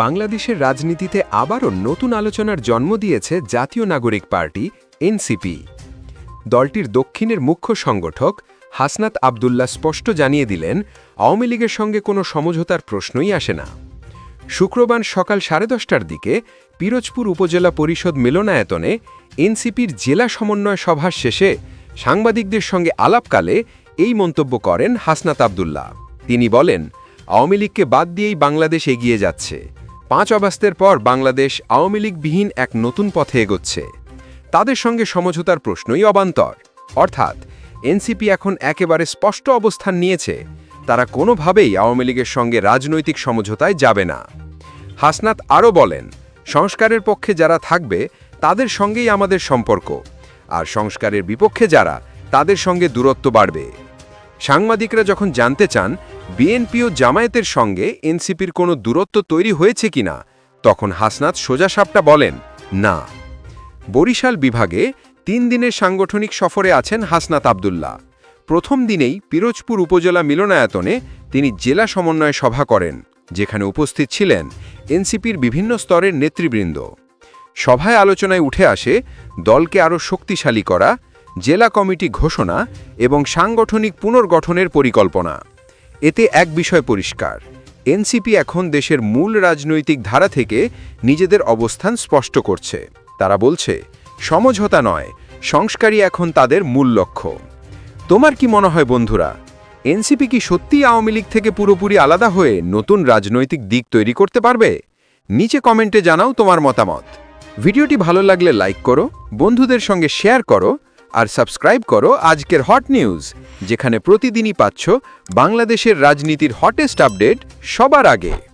বাংলাদেশের রাজনীতিতে আবারও নতুন আলোচনার জন্ম দিয়েছে জাতীয় নাগরিক পার্টি, এনসিপি। দলটির দক্ষিণের মুখ্য সংগঠক হাসনাত আবদুল্লাহ স্পষ্ট জানিয়ে দিলেন, আওয়ামী লীগের সঙ্গে কোনো সমঝোতার প্রশ্নই আসে না। শুক্রবার সকাল সাড়ে দশটার দিকে পিরোজপুর উপজেলা পরিষদ মিলনায়তনে এনসিপির জেলা সমন্বয় সভার শেষে সাংবাদিকদের সঙ্গে আলাপকালে এই মন্তব্য করেন হাসনাত আবদুল্লা তিনি বলেন, আওয়ামী লীগকে বাদ দিয়েই বাংলাদেশ এগিয়ে যাচ্ছে। পাঁচ অগাস্টের পর বাংলাদেশ আওয়ামী লীগবিহীন এক নতুন পথে এগোচ্ছে। তাদের সঙ্গে সমঝোতার প্রশ্নই অবান্তর। অর্থাৎ, এনসিপি এখন একেবারে স্পষ্ট অবস্থান নিয়েছে, তারা কোনোভাবেই আওয়ামী লীগের সঙ্গে রাজনৈতিক সমঝোতায় যাবে না। হাসনাত আরও বলেন, সংস্কারের পক্ষে যারা থাকবে, তাদের সঙ্গেই আমাদের সম্পর্ক, আর সংস্কারের বিপক্ষে যারা, তাদের সঙ্গে দূরত্ব বাড়বে। সাংবাদিকরা যখন জানতে চান বিএনপি ও জামায়াতের সঙ্গে এনসিপির কোনো দূরত্ব তৈরি হয়েছে কিনা তখন হাসনাত সোজাসাপটা বলেন, না। বরিশাল বিভাগে তিন দিনের সাংগঠনিক সফরে আছেন হাসনাত আবদুল্লাহ। প্রথম দিনেই পিরোজপুর উপজেলা মিলনায়তনে তিনি জেলা সমন্বয় সভা করেন, যেখানে উপস্থিত ছিলেন এনসিপির বিভিন্ন স্তরের নেতৃবৃন্দ। সভায় আলোচনায় উঠে আসে, দলকে আরও শক্তিশালী করা জেলা কমিটি ঘোষণা এবং সাংগঠনিক পুনর্গঠনের পরিকল্পনা। এতে এক বিষয় পরিষ্কার, এনসিপি এখন দেশের মূল রাজনৈতিক ধারা থেকে নিজেদের অবস্থান স্পষ্ট করছে। তারা বলছে, সমঝোতা নয়, সংস্কারই এখন তাদের মূল লক্ষ্য। তোমার কি মনে হয় বন্ধুরা, এনসিপি কি সত্যিই আওয়ামী লীগ থেকে পুরোপুরি আলাদা হয়ে নতুন রাজনৈতিক দিক তৈরি করতে পারবে? নিচে কমেন্টে জানাও তোমার মতামত। ভিডিওটি ভালো লাগলে লাইক করো, বন্ধুদের সঙ্গে শেয়ার করো আর সাবস্ক্রাইব করো আজকের হট নিউজ যেখানে প্রতিদিনই পাচ্ছ বাংলাদেশের রাজনীতির হটেস্ট আপডেট সবার আগে।